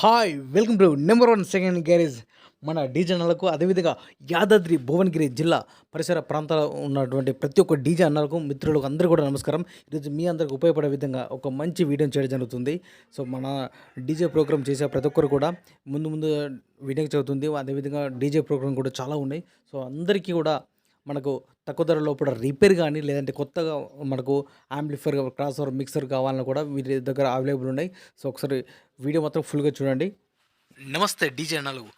Hi welcome to number one second garage మన DJ అన్నలకు అదేవిధంగా యాదాద్రి భువనగిరి జిల్లా పరిసర ప్రాంతాల్లో ఉన్నటువంటి ప్రతి ఒక్క డీజే అన్నలకు మిత్రులకు అందరూ కూడా నమస్కారం. ఈరోజు మీ అందరికి ఉపయోగపడే విధంగా ఒక మంచి వీడియోని చేయడం జరుగుతుంది. సో మన డీజే ప్రోగ్రామ్ చేసే ప్రతి ఒక్కరు కూడా ముందు ముందు వినాయక చదువుతుంది అదేవిధంగా డీజే ప్రోగ్రామ్ కూడా చాలా ఉన్నాయి. సో అందరికీ కూడా మనకు తక్కువ ధరలో కూడా రిపేర్ కానీ లేదంటే కొత్తగా మనకు యాంప్లిఫైర్ క్రాస్ ఓవర్ మిక్సర్ కావాలన్నా కూడా వీరి దగ్గర అవైలబుల్ ఉన్నాయి. సో ఒకసారి వీడియో మాత్రం ఫుల్గా చూడండి. నమస్తే డీజే నాలుగు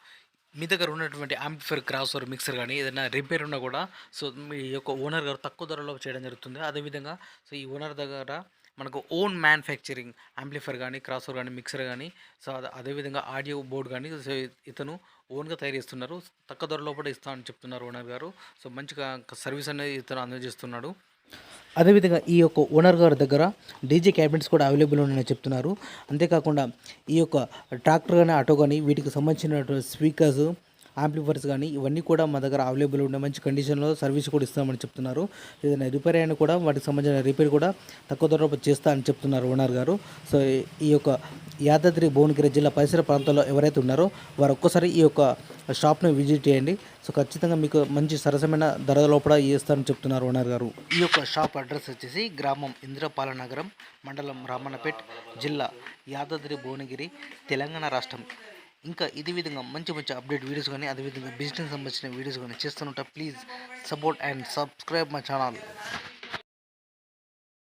మీ దగ్గర ఉన్నటువంటి యాంప్లిఫైర్ క్రాస్ ఓవర్ మిక్సర్ కానీ ఏదైనా రిపేర్ ఉన్నా కూడా సో మీ యొక్క ఓనర్ గారు తక్కువ ధరలో చేయడం జరుగుతుంది. అదేవిధంగా సో ఈ ఓనర్ దగ్గర మనకు ఓన్ మ్యానుఫ్యాక్చరింగ్ యాంప్లిఫైర్ కానీ క్రాసర్ కానీ మిక్సర్ కానీ సో అదే- అదేవిధంగా ఆడియో బోర్డ్ కానీ సో ఇతను ఓన్గా తయారు చేస్తున్నారు. తక్కువ ధరలో కూడా ఇస్తా అని చెప్తున్నారు ఓనర్ గారు. సో మంచిగా సర్వీస్ అనేది ఇతను అందజేస్తున్నాడు. అదేవిధంగా ఈ యొక్క ఓనర్ గారి దగ్గర డీజే క్యాబినెట్స్ కూడా అవైలబుల్ ఉన్నాయని చెప్తున్నారు. అంతేకాకుండా ఈ యొక్క ట్రాక్టర్ కానీ ఆటో కానీ వీటికి సంబంధించిన స్పీకర్స్ యాంప్లిఫర్స్ కానీ ఇవన్నీ కూడా మా దగ్గర అవైలబుల్ ఉండే మంచి కండిషన్లో సర్వీస్ కూడా ఇస్తామని చెప్తున్నారు. ఏదైనా రిపేర్ అయినా కూడా వాటికి సంబంధించిన రిపేర్ కూడా తక్కువ ధరలో చేస్తా అని చెప్తున్నారు ఓనర్ గారు. సో ఈ- యొక్క యాదాద్రి భువనగిరి జిల్లా పరిసర ప్రాంతాల్లో ఎవరైతే ఉన్నారో వారు ఒక్కసారి ఈ యొక్క షాప్ని విజిట్ చేయండి. సో ఖచ్చితంగా మీకు మంచి సరసమైన ధర లోపల ఇస్తారని చెప్తున్నారు ఓనర్ గారు. ఈ యొక్క షాప్ అడ్రస్ వచ్చేసి గ్రామం ఇంద్రపాల నగరం మండలం రామన్నపేట్ జిల్లా యాదాద్రి భువనగిరి తెలంగాణ రాష్ట్రం. ఇంకా ఇదే విధంగా మంచి మంచి అప్డేట్ వీడియోస్ కానీ అదేవిధంగా బిజినెస్ సంబంధించిన వీడియోస్ కానీ చేస్తుంటా please support and subscribe my channel